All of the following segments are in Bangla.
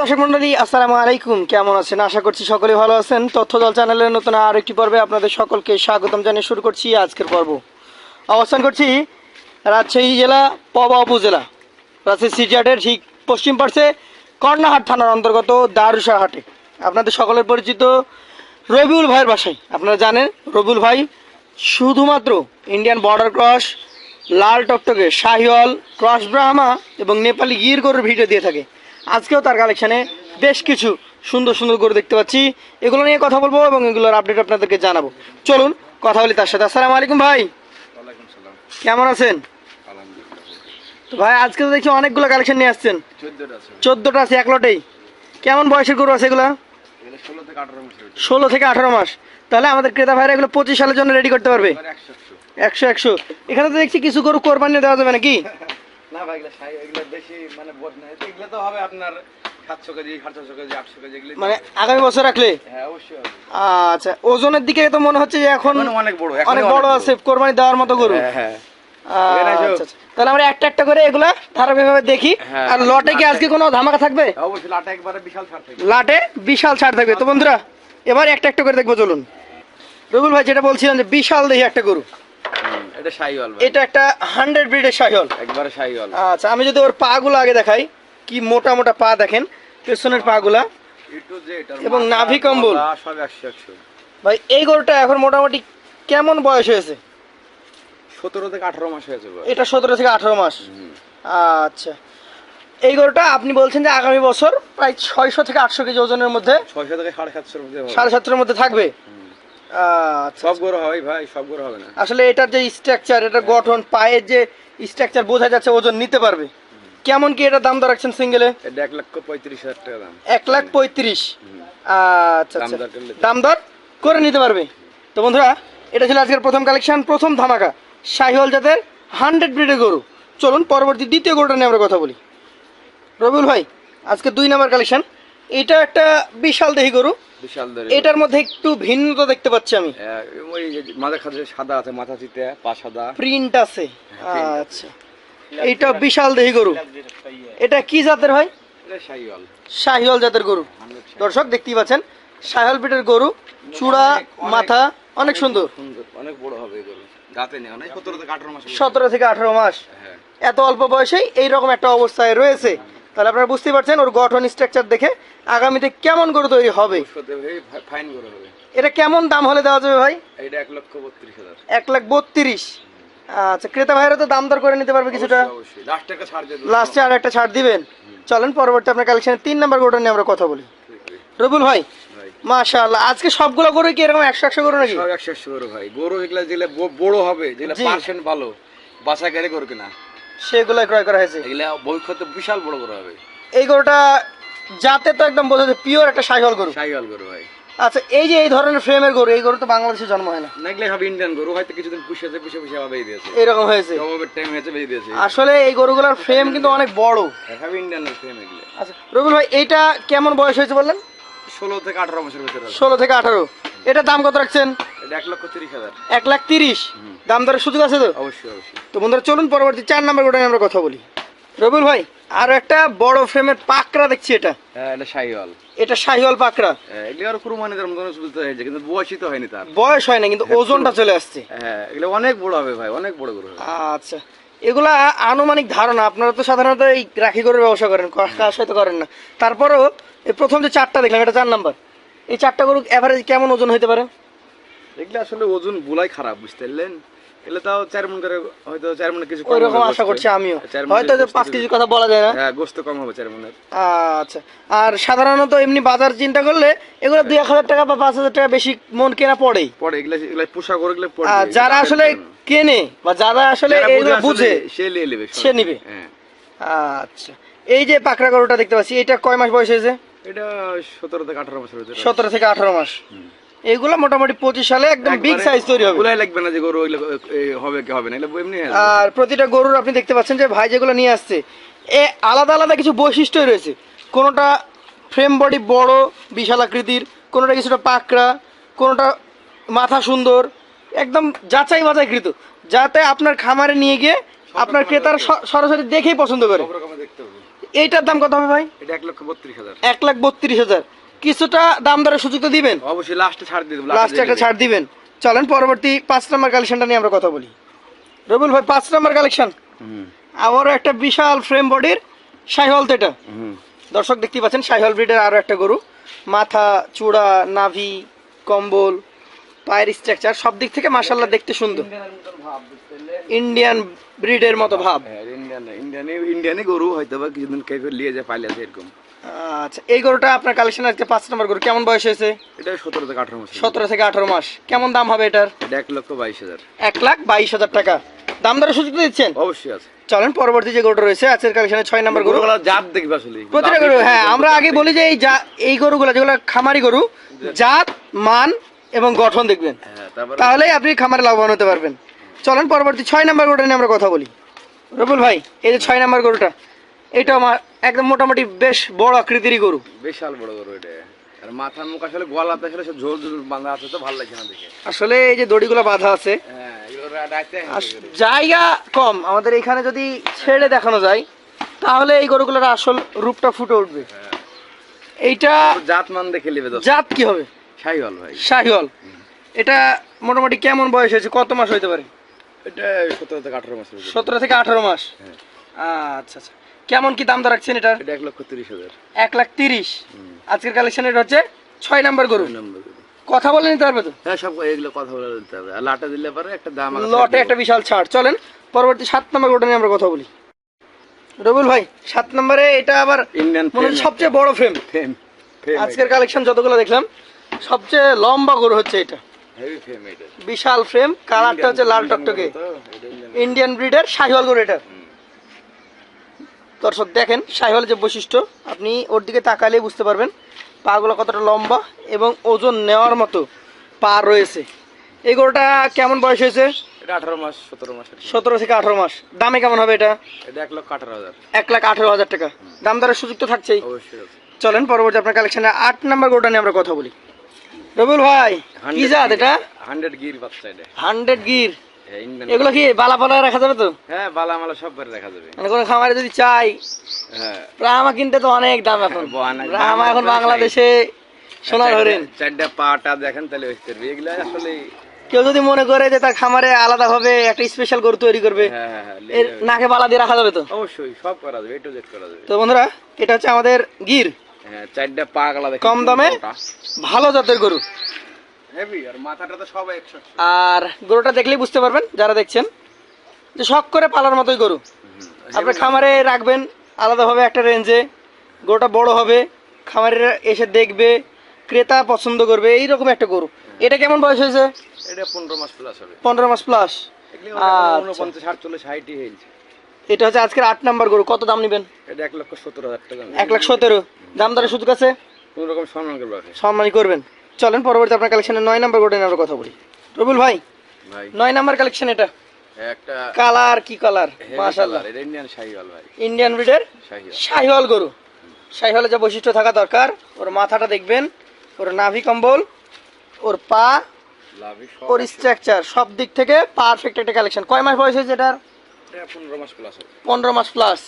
দর্শক মন্ডলী, আসসালামু আলাইকুম। কেমন আছেন? আশা করছি সকলে ভালো আছেন। তথ্য দল চ্যানেলের নতুন আর একটি পর্বে আপনাদের সকলকে স্বাগতম জানিয়ে শুরু করছি আজকের পর্ব। অবস্থান করছি রাজশাহী জেলা, পবা উপজেলা। রাজশাহী সিটিহাটের ঠিক পশ্চিম পার্শ্বে কর্ণাহাট থানার অন্তর্গত দারুশা হাটে। আপনাদের সকলের পরিচিত রবিউল ভাইয়ের বাসায়। আপনারা জানেন, রবিউল ভাই শুধুমাত্র ইন্ডিয়ান বর্ডার ক্রস, লাল টকটকে শাহিওয়াল, ক্রস ব্রাহ্মা এবং নেপালি গির গরুর ভিডিও দিয়ে থাকে। আজকেও তার কালেকশানে বেশ কিছু সুন্দর সুন্দর গরু দেখতে পাচ্ছি। এগুলো নিয়ে কথা বলব এবং এগুলোর আপডেট আপনাদেরকে জানাব। চলুন কথা বলি তার সাথে। আসসালামু আলাইকুম ভাই। কেমন আছেন? তো ভাই আজকে তো দেখছি অনেকগুলো কালেকশন নিয়ে আসছেন। চোদ্দটা আছে এক লটেই। কেমন বয়সের গরু আছে এগুলো? ষোলো থেকে আঠারো মাস। তাহলে আমাদের ক্রেতা ভাইরা এগুলো পঁচিশ সালের জন্য রেডি করতে পারবে? একশো একশো। এখানে তো দেখছি কিছু গরু কোরবানি দেওয়া যাবে নাকি? ভাই এগুলো সাই এগুলো বেশি মানে বড় না। এগুলো তো হবে আপনার সাতশো কেজি সাড়ে কেজি আটশো কেজি এগুলো মানে আগামী বছর রাখলে? হ্যাঁ অবশ্যই আচ্ছা ওজনের দিকে তো মনে হচ্ছে যে এখন অনেক বড় অনেক বড় আছে কোরবানি দেওয়ার মতো গরু। হ্যাঁ হ্যাঁ। আচ্ছা। আচ্ছা। তাহলে আমরা একটা একটা করে এগুলা ধারাবাহিকভাবে দেখি। আর লটে কি আজকে কোনো ধামাকা থাকবে? অবশ্যই লাটা একবারে বিশাল ছাড় থাকবে। লাটে বিশাল ছাড় থাকবে। তো বন্ধুরা এবার একটা একটা করে দেখব চলুন। রবিউল ভাই যেটা বলছিলেন যে বিশাল দেখি একটা গরু। এটা শাহিওয়াল এটা একটা হান্ড্রেড ব্রিডের সাহিওল একবারে শাহিওয়াল। আচ্ছা আমি যদি ওর পা গুলো আগে দেখাই কি মোটা মোটা পা দেখেন পেছনের পা গুলা একটু যে এটার এবং নাভি কম্বল। ভাই এই গরুটা এখন মোটামুটি কেমন বয়স হয়েছে? সতেরো থেকে আঠারো মাস হয়েছে এটা সতেরো থেকে আঠারো মাস। আচ্ছা। এই গরুটা আপনি বলছেন যে আগামী বছর প্রায় ছয়শো থেকে আটশো কেজি ওজনের মধ্যে ছয়শো থেকে সাড়ে সাতশোর মধ্যে সাড়ে সাতশোর মধ্যে থাকবে? সব গরু হবে ভাই সব গরু হবে না। আসলে এটার যে স্ট্রাকচার এটা গঠন পায়ের যে স্ট্রাকচার বোঝা যাচ্ছে ওজন নিতে পারবে। কেমন কি এটা দাম দর রাখছেন সিঙ্গেলে এক লক্ষ পঁয়ত্রিশ হাজার টাকা দাম। এক লাখ পঁয়ত্রিশ। আচ্ছা আচ্ছা। দাম দর করে নিতে পারবে। তো বন্ধুরা এটা ছিল আজকের প্রথম কালেকশন প্রথম ধামাকা। শাহিওয়াল জাতের হান্ড্রেড ব্রিডের গরু। চলুন পরবর্তী দ্বিতীয় গরুটা নিয়ে আমরা কথা বলি। রবিউল ভাই আজকে দুই নাম্বার কালেকশন এটা একটা বিশাল দেহি গরু। বিশাল এটার মধ্যে একটু ভিন্নতা দেখতে পাচ্ছি আমি। ওই মাথা খাতে সাদা আছে মাথা চিতে পা সাদা। প্রিন্ট আছে। আচ্ছা। এইটা বিশাল দেহি গরু। এটা কি জাতের এটা শাহিওয়াল। শাহিওয়াল জাতের গরু। দর্শক দেখতেই পাচ্ছেন শাহিওয়াল পিটের গরু চূড়া মাথা অনেক সুন্দর। সুন্দর অনেক বড় হবে থেকে আঠারো মাস। সতেরো থেকে আঠারো মাস। হ্যাঁ। এত অল্প বয়সেই এইরকম একটা অবস্থায় রয়েছে। তাহলে আপনারা বুঝতেই পারছেন ওর গঠন স্ট্রাকচার দেখে আগামীতে কেমন গরু তৈরি হবে? ফাইন করে হবে। এটা কেমন দাম হলে দেওয়া যাবে ভাই? এটা এক লক্ষ বত্রিশ হাজার। এক লাখ বত্রিশ। আচ্ছা ক্রেতা ভাইরা তো দাম দর করে নিতে পারবে কিছুটা। লাস্ট আর একটা ছাড় দিবেন। চলেন পরবর্তী আপনার কালেকশনের তিন নাম্বার গরুটা নিয়ে আমরা কথা বলি। রবুল ভাই মাশাআল্লাহ। আজকে সবগুলো গরু কি এরকম একশো একশো গরু নাকি? সব গরু ভাই। গরু এগুলা যেগুলা বড় হবে যেগুলা। পার্সেন্ট ভালো বাসা গেলে গরু কিনা। সেগুলো ক্রয় করা হয়েছে। এগুলা ভবিষ্যতে বিশাল বড় গরু হবে। এই গরুটা যাতে তো একদম বোঝা যায় পিওর একটা সাইহল গরু। শাহিওয়াল গরু ভাই। আচ্ছা এই যে এই ধরনের ফ্রেমের গরু এই গরু তো বাংলাদেশে জন্ম হয় না। না এগুলা সব ইন্ডিয়ান গরু হয়তো কিছুদিন পুষেছে পুষে পুষে আবার বেরিয়ে দিয়েছে। এরকম হয়েছে। জবাবের টাইম হয়েছে বেরিয়ে দিয়েছে। আসলে এই গরুগুলোর ফ্রেম কিন্তু অনেক বড়। সব ইন্ডিয়ানের ফ্রেম এগুলো। আচ্ছা রবিউল ভাই এইটা কেমন বয়স হয়েছে বললেন? ষোলো থেকে আঠারো বছর ভিতরে ষোলো থেকে আঠারো। এটা দাম কত রাখছেন? এক লাখ তিরিশ? দাম দরের সুযোগ আছে তো? অবশ্যই অবশ্যই। তো বন্ধুরা চলুন পরবর্তী চার নাম্বার গোটা আমরা কথা বলি। রবিউল ভাই আর একটা বড় ফ্রেমের পাকড়া দেখছি এটা। হ্যাঁ এটা শাহিওয়াল। এটা শাহিওয়াল পাকড়া। হ্যাঁ, এগুলো আর কুরবানিদের মতন চলতে হয়েছে কিন্তু বয়সই তো হয়নি তার। বয়স হয় না কিন্তু ওজনটা চলে আসছে। হ্যাঁ এগুলো অনেক বড় হবে ভাই অনেক বড় গরু আচ্ছা এগুলা আনুমানিক ধারণা আপনারা তো সাধারণত এই রাখি গরুর ব্যবসা করেন কা- কার সাথে করেন না। তারপরেও এই প্রথম যে চারটা দেখলাম এটা চার নাম্বার। এই চারটা গরু এভারেজ কেমন ওজন হতে পারে? এগুলো আসলে ওজন বুলাই খারাপ বুঝতে পারলেন? এগুলো তাও চার মন করে হয়তো চার মনে কিছু ওই রকম আশা করছি আমিও। হয়তো যে পাঁচ। কেজির কথা বলা যায় না? হ্যাঁ গোস্ত কম হবে চার মনের। আচ্ছা আর সাধারণত এমনি বাজার চিন্তা করলে এগুলো দুই এক হাজার টাকা বা পাঁচ হাজার টাকা বেশি মন কেনা পড়েই। পরে এগুলা এগুলা পোশাক করে এগুলো পরে যারা আসলে কেনে বা যারা আসলে এগুলো বুঝে সে নিয়ে নেবে সে নিবে। হ্যাঁ। আচ্ছা এই যে পাকড়া গরুটা দেখতে পাচ্ছি এটা কয় মাস বয়স হয়েছে? এটা সতেরো থেকে আঠারো বছর ভিতরে। সতেরো থেকে আঠারো মাস। এগুলো মোটামুটি পঁচিশ সালে একদম বিগ সাইজ তৈরি হবে। গুলাই লাগবে না যে গরু হবে কি হবে না এমনি আর প্রতিটা গরুর আপনি দেখতে পাচ্ছেন যে ভাই যেগুলো নিয়ে আসছে এ আলাদা আলাদা কিছু বৈশিষ্ট্যই রয়েছে। কোনোটা ফ্রেম বডি বড় বিশাল আকৃতির কোনোটা কিছুটা পাকড়া কোনোটা মাথা সুন্দর একদম যাচাই বাছাইকৃত যাতে আপনার খামারে নিয়ে গিয়ে আপনার ক্রেতার সরাসরি দেখেই পছন্দ করে। দেখতে হবে। এইটার দাম কত হবে ভাই? এটা এক লক্ষ বত্রিশ হাজার। এক লাখ বত্রিশ হাজার। কিছুটা দাম দরের সুযোগ তো দিবেন? অবশ্যই লাস্টে ছাড় দিয়ে দেবো লাস্টে একটা ছাড় দিবেন। চলেন পরবর্তী পাঁচ নম্বর কালেকশনটা নিয়ে আমরা কথা বলি। রবিউল ভাই পাঁচ নম্বর কালেকশন হুম। আবারও একটা বিশাল ফ্রেম বডির শাহিওয়াল তো এটা। হুম। দর্শক দেখতে পাচ্ছেন শাহিওয়াল ব্রিডের আরও একটা গরু। মাথা চূড়া নাভি কম্বল পায়ের স্ট্রাকচার সব দিক থেকে মাসাল্লাহ দেখতে সুন্দর। ইন্ডিয়ান ব্রিডের মতো ভাব। ইন্ডিয়ান ইন্ডিয়ানে ইন্ডিয়ানে গরু হয়তো বা কিছুদিন কে লিয়ে যায় পাইলে আছে এরকম। আচ্ছা এই গরুটা আপনার কালেকশন পাঁচ নম্বর গরু কেমন বয়স হয়েছে? এটা সতেরো থেকে আঠারো মাস সতেরো থেকে আঠারো মাস কেমন দাম হবে এটার? এটা এক লক্ষ বাইশ হাজার। এক লাখ বাইশ হাজার টাকা। দাম দরের সুযোগ দিচ্ছেন? অবশ্যই আছে। চলেন পরবর্তী যে গরুটা রয়েছে আজকের কালেকশনে ছয় নম্বর গরু। জাত দেখবে আসলে। প্রতিটা গরু হ্যাঁ আমরা আগে বলি যে এই জা এই গরুগুলো যেগুলো খামারি গরু জাত মান এবং গঠন দেখবেন। হ্যাঁ তাহলেই আপনি খামারে লাভবান হতে পারবেন। চলেন পরবর্তী ছয় নম্বর গরুটা নিয়ে আমরা কথা বলি। রবুল ভাই এই যে ছয় নম্বর গরুটা এটা আমার একদম মোটামুটি বেশ বড় আকৃতিরই গরু। বিশাল বড় গরু এটা। আর মাথার মুখ আসলে গলাতে আসলে সব ঝোল ঝোল বাঁধা আছে তো ভালো লাগছে না দেখে। আসলে এই যে দড়িগুলো বাঁধা আছে হ্যাঁ জায়গা কম। আমাদের এখানে যদি ছেড়ে দেখানো যায় তাহলে এই গরুগুলোর আসল রূপটা ফুটে উঠবে। এইটা জাত মান দেখে নেবে জাত কি হবে? শাহিওয়াল ভাই। শাহিওয়াল। এটা মোটামুটি কেমন বয়স হয়েছে? কত মাস হইতে পারে? এটা সতেরো থেকে আঠারো গরু। সতেরো থেকে আঠারো মাস? হ্যাঁ। আচ্ছা আচ্ছা। কেমন কি দাম দর রাখছেন এটার? এটা এক লক্ষ তিরিশ হাজার। এক লাখ তিরিশ। আজকের কালেকশন এটা হচ্ছে ছয় নাম্বার গরু। নম্বর কথা বলে নিতে পারবে তো? হ্যাঁ সব এগুলো কথা বলে দিতে হবে। আর লাটা দিলে পরে একটা দাম লটে একটা বিশাল ছাড়। চলেন পরবর্তী সাত নম্বর গরুটা নিয়ে আমরা কথা বলি। রবুল ভাই সাত নম্বরে এটা আবার ইন্ডিয়ান মনে সবচেয়ে বড় ফ্রেম ফেম ফেম আজকের কালেকশন যতগুলো দেখলাম সবচেয়ে লম্বা গরু হচ্ছে এটা। বিশাল ফ্রেম কালারটা হচ্ছে লাল টকটকে। ইন্ডিয়ান ব্রিডের শাহিওয়াল গরু এটা। দর্শক দেখেন শাহিওয়াল যে বৈশিষ্ট্য আপনি ওর দিকে তাকালেই বুঝতে পারবেন পাগুলো কতটা লম্বা এবং ওজন নেওয়ার মতো পা রয়েছে। এই গরুটা কেমন বয়স হয়েছে? আঠারো মাস সতেরো মাস সতেরো থেকে আঠারো মাস। দামে কেমন হবে এটা? এটা এক লক্ষ আঠারো হাজার। এক লাখ আঠারো হাজার টাকা। দাম দরের সুযোগ তো থাকছেই। চলেন পরবর্তী আপনার কালেকশনে আট নম্বর গরুটা নিয়ে আমরা কথা বলি। রবিউল ভাই কি জাত এটা? হান্ড্রেড গির বাচ্চা এটা হান্ড্রেড গির। হ্যাঁ, এগুলো কি বালা পালা রাখা যাবে তো? হ্যাঁ বালা মালা সব বারে দেখা যাবে। মানে কোনো খামারে যদি চাই হ্যাঁ। ব্রাহ্মা কিনতে তো অনেক দাম এখন। দাম, ব্রাহ্মা এখন বাংলাদেশে সোনার হরিণ। চারটা- পাটা দেখেন তাহলে বুঝতে পারবে। এগুলো আসলে কেউ যদি মনে করে যে তার খামারে আলাদা ভাবে একটা স্পেশাল গরু তৈরি করবে হ্যাঁ হ্যাঁ হ্যাঁ। নাকে বালা দিয়ে রাখা যাবে তো? অবশ্যই সব করা যাবে এটু জেড করা যাবে। তো বন্ধুরা এটা হচ্ছে আমাদের গির। হ্যাঁ চারটা পা গলা কম দামে? ভালো জাতের গরু। হেভি আর মাথাটা তো সব একশো আর গরুটা দেখলেই বুঝতে পারবেন যারা দেখছেন যে শখ করে পালার মতোই গরু। আপনার খামারে রাখবেন আলাদাভাবে একটা রেঞ্জে গরুটা বড় হবে খামারে এসে দেখবে ক্রেতা পছন্দ করবে এইরকম একটা গরু। এটা কেমন বয়স হয়েছে? এটা পনেরো মাস প্লাস হবে। পনেরো মাস প্লাস এগুলো আচ্ছা। উনপঞ্চাশ আটচল্লিশ হাইটই হয়েছে। এটা হচ্ছে আজকের আট নাম্বার গরু। কত দাম নেবেন? এটা এক লক্ষ সত্তর হাজার টাকা। এক লাখ সতেরো। দাম দরের সুযোগ আছে? কোন রকম সম্মান করবে আপনি? সম্মানই করবেন। চলেন পরবর্তী আপনার কালেকশনে নয় নাম্বার গরুটা নিয়ে আমরা কথা বলি। রবুল ভাই নয় নাম্বার কালেকশন এটা। একটা কালার কি কালার? colour, এটা ইন্ডিয়ান শাহিওয়াল ভাই। ইন্ডিয়ান ব্রিডের শাহিওয়াল। শাহিওয়াল গরু। শাহিওয়ালের যে বৈশিষ্ট্য থাকা দরকার ওর মাথাটা দেখবেন ওর নাভি কম্বল ওর পা ওর স্ট্রাকচার সব দিক থেকে পারফেক্ট একটা কালেকশন কয় মাস বয়স হয়েছে এটার? পনেরো মাস প্লাস পনেরো মাস প্লাস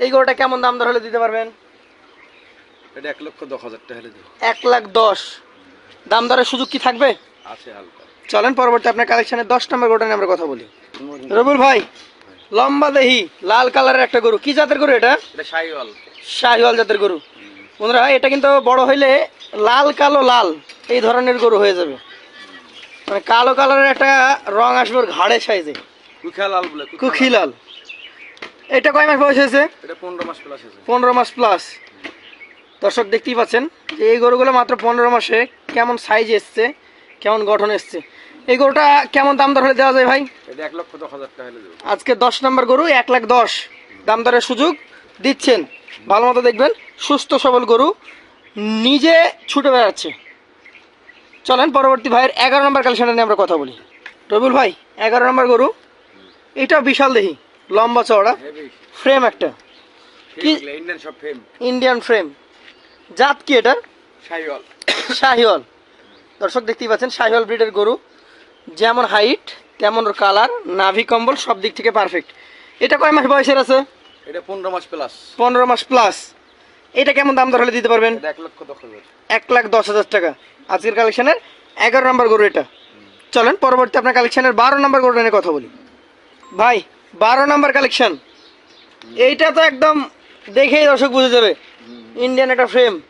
এই গরুটা কেমন দাম দর হলে দিতে পারবেন? এটা এক লক্ষ দশ হাজার টাকা হলে দেবো এক লাখ দশ। দাম দরের সুযোগ কি থাকবে? আছে হালকা। চলেন পরবর্তী আপনার কালেকশনের দশ নম্বর গরুটা নিয়ে আমরা কথা বলি। রবুল ভাই লম্বা দেহি লাল কালারের একটা গরু। কি জাতের গরু এটা? এটা শাহিওয়াল। শাহিওয়াল জাতের গরু। বন্ধুরা এটা কিন্তু বড় হইলে লাল কালো লাল এই ধরনের গরু হয়ে যাবে। মানে কালো কালারের একটা রং আসবে ওর ঘাড়ে সাইজে। কুখা লাল এটা কয় মাস বয়স হয়েছে? এটা পনেরো মাস প্লাস পনেরো মাস প্লাস দর্শক দেখতেই পাচ্ছেন যে এই গরুগুলো মাত্র পনেরো মাসে কেমন সাইজ এসছে কেমন গঠন এসছে। এই গরুটা কেমন দাম দর হলে দেওয়া যায় ভাই? এক লক্ষ দশ হাজার টাকা আজকে দশ নম্বর গরু এক লাখ দশ। দাম দরের সুযোগ দিচ্ছেন। ভালো মতো দেখবেন সুস্থ সবল গরু নিজে ছুটে বেড়াচ্ছে। চলেন পরবর্তী ভাইয়ের এগারো নম্বর কালেকশনে নিয়ে আমরা কথা বলি। রবিউল ভাই এগারো নম্বর গরু। এটাও বিশাল দেখি লম্বা চওড়া ফ্রেম একটা। কি- ইন্ডিয়ান সব ইন্ডিয়ান ফ্রেম জাত কি এটা? শাহিওয়াল। শাহিওয়াল। দর্শক দেখতেই পাচ্ছেন শাহিওয়াল ব্রিডের গরু। যেমন হাইট তেমন ওর কালার নাভি কম্বল সব দিক থেকে পারফেক্ট এটা কয় মাস বয়সের আছে? এটা পনেরো মাস প্লাস পনেরো মাস প্লাস এটা কেমন দাম দর হলে দিতে পারবেন? এক লক্ষ দশ হাজার। এক লাখ দশ হাজার টাকা। আজকের কালেকশনের এগারো নম্বর গরু এটা। চলেন পরবর্তী আপনার কালেকশনের বারো নম্বর গরুটা নিয়ে কথা বলি। ভাই বারো নম্বর কালেকশন এইটা তো একদম দেখেই দর্শক বুঝে যাবে। ইন্ডিয়ান একটা ফ্রেম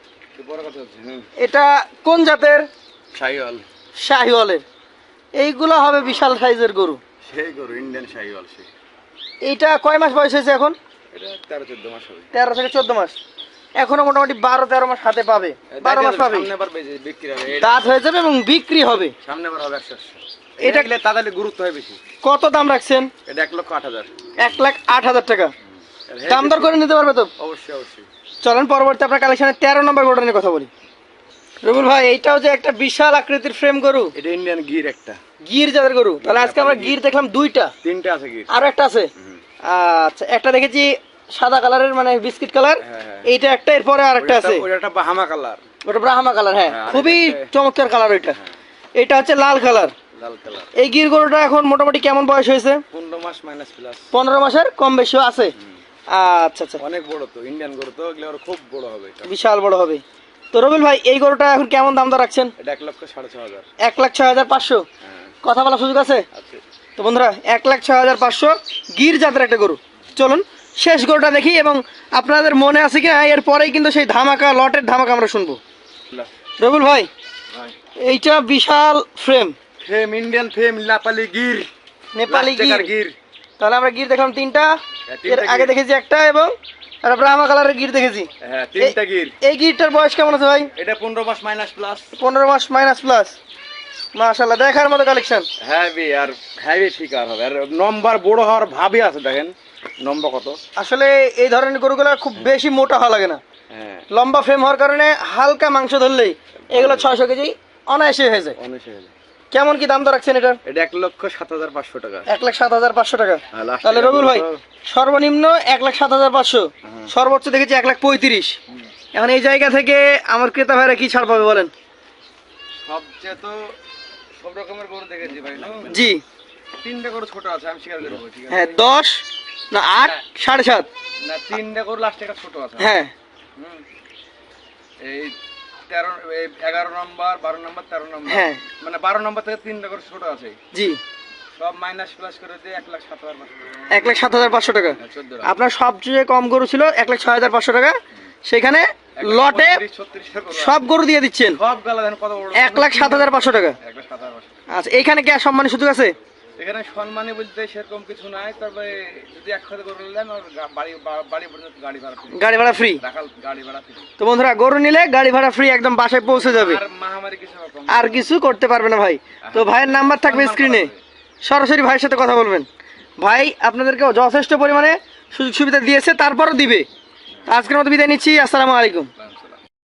এটা কোন জাতের? শাহিওয়াল। শাহিওয়ালের। এইগুলো হবে বিশাল সাইজের গরু। সেই গরু ইন্ডিয়ান শাহিওয়াল সেই এইটা কয় মাস বয়স হয়েছে এখন? তেরো চোদ্দ মাস হবে। তেরো থেকে চোদ্দ মাস। এখনও মোটামুটি বারো তেরো মাস হাতে পাবে। বারো মাস পাবে। এটা দাঁত হয়ে যাবে এবং বিক্রি হবে। সামনে বার হবে এটা- এটা গেলে তাড়াতাড়ি গুরুত্ব হয় বেশি। কত দাম রাখছেন? এটা এক লক্ষ আট হাজার। এক লাখ আট হাজার টাকা। দাম দর করে নিতে পারবে তো? অবশ্যই অবশ্যই। চলেন পরবর্তী আপনার কালেকশনের তেরো নম্বর গরুটা নিয়ে কথা বলি। রবুল ভাই এইটাও যে একটা বিশাল আকৃতির ফ্রেম গরু। এটা ইন্ডিয়ান গির একটা। গির জাতের গরু। তাহলে আজকে আমরা গির দেখলাম দুইটা। তিনটে আছে গির আরও একটা আছে? আচ্ছা একটা দেখেছি সাদা কালারের মানে বিস্কিট কালার। হ্যাঁ, হ্যাঁ। এইটা একটা এরপরে আর একটা আছে। ওইটা একটা বাহামা কালার ওটা ব্রাহ্মা কালার হ্যাঁ। হ্যাঁ, খুবই চমৎকার কালার ওইটা এটা হচ্ছে লাল কালার লাল কালার এই গির গরুটা এখন মোটামুটি কেমন বয়স হয়েছে? পনেরো মাস মাইনাস প্লাস পনেরো মাসের কম বেশিও আছে। আচ্ছা আচ্ছা। অনেক বড় তো ইন্ডিয়ান গরু তো এগুলো খুব বড় হবে বিশাল বড় হবে। তো রবিল ভাই এই গরুটা এখন কেমন দাম দর রাখছেন? এটা এক লক্ষ সাড়ে ছ হাজার। এক লাখ ছয় হাজার পাঁচশো। হ্যাঁ। কথা বলার সুযোগ আছে? তো বন্ধুরা এক লাখ ছয় হাজার পাঁচশো গির জাতের একটা গরু। চলুন শেষ গরুটা দেখি এবং আপনাদের মনে আছে কি না এর পরেই কিন্তু সেই ধামাকা লটের ধামাকা আমরা শুনব। রবিল ভাই এইটা বিশাল ফ্রেম ফেম ইন্ডিয়ান ফ্রেম লাপালি গির। নেপালি গির। তাহলে আমরা গির দেখলাম তিনটা। হ্যাঁ, এর আগে দেখেছি একটা এবং ব্রাহ্মা কালারের গির দেখেছি। হ্যাঁ তিনটা গির। এই গিরটার বয়স কেমন আছে ভাই? এটা পনেরো মাস মাইনাস প্লাস পনেরো মাস মাইনাস প্লাস মাশাল্লাহ দেখার মতো কালেকশন হ্যাভি আর হ্যাভি শিকার হবে। আর নম্বর বড় হওয়ার আছে দেখেন। নম্বর কত? আসলে এই ধরনের গরুগুলো খুব বেশি মোটা হওয়া লাগে না। হ্যাঁ। লম্বা ফ্রেম হওয়ার কারণে হালকা মাংস ধরলেই এগুলো ছয়শো কেজি অনায়াসে হয়ে যায়। অনেক হলে কেমন কি দাম তো রাখছেন এটার? এটা এক লক্ষ সাত হাজার পাঁচশো টাকা। এক লাখ সাত হাজার পাঁচশো টাকা। তাহলে টাকা রবিউল ভাই সর্বনিম্ন এক লাখ সাত হাজার পাঁচশো। সর্বোচ্চ দেখেছি এক লাখ পঁয়ত্রিশ। এখন এই জায়গা থেকে আমার ক্রেতা ভাইরা কি ছাড় পাবে বলেন? সবচেয়ে তো সব রকমের গরু দেখেছি ভাই জি। তিনটা গরু ছোট আছে আমি স্বীকার করব ঠিক আছে? হ্যাঁ দশ না আট সাড়ে সাত। না তিনটা গরু লাস্টে একটা ছোট আছে। হ্যাঁ। এই তেরো এগারো নম্বর বারো নম্বর তেরো নম্বর। হ্যাঁ। মানে বারো নম্বর থেকে তিনটা করে ছোট আছে। জি। সব মাইনাস প্লাস করে দিয়ে এক লাখ সাত হাজার এক লাখ সাত হাজার পাঁচশো টাকা। হ্যাঁ, আপনার সবচেয়ে কম গরু ছিল এক লাখ ছয় হাজার পাঁচশো টাকা। সেখানে লটে সব গরু দিয়ে দিচ্ছেন। এক লাখ সাত হাজার পাঁচশো টাকা। আচ্ছা এইখানে কি সম্মানের সুযোগ আছে? এখানে সম্মানী বলতে সেরকম কিছু নাই তবে যদি একসাথে করে নিলেন ওর গা- বাড়ি বাড়ি পর্যন্ত গাড়ি ভাড়া ফ্রি গাড়ি ভাড়া ফ্রি গাড়ি ভাড়া ফ্রি তো বন্ধুরা গরু নিলে গাড়ি ভাড়া ফ্রি একদম বাসায় পৌঁছে যাবে। আর মহামারী কিছু আর কিছু করতে পারবে না ভাই। তো ভাইয়ের নাম্বার থাকবে স্ক্রিনে সরাসরি ভাইয়ের সাথে কথা বলবেন। ভাই আপনাদেরকে যথেষ্ট পরিমাণে সুযোগ সুবিধা দিয়েছে তারপরও দিবে। আজকের মতো বিদায় নিচ্ছি আসসালামু আলাইকুম।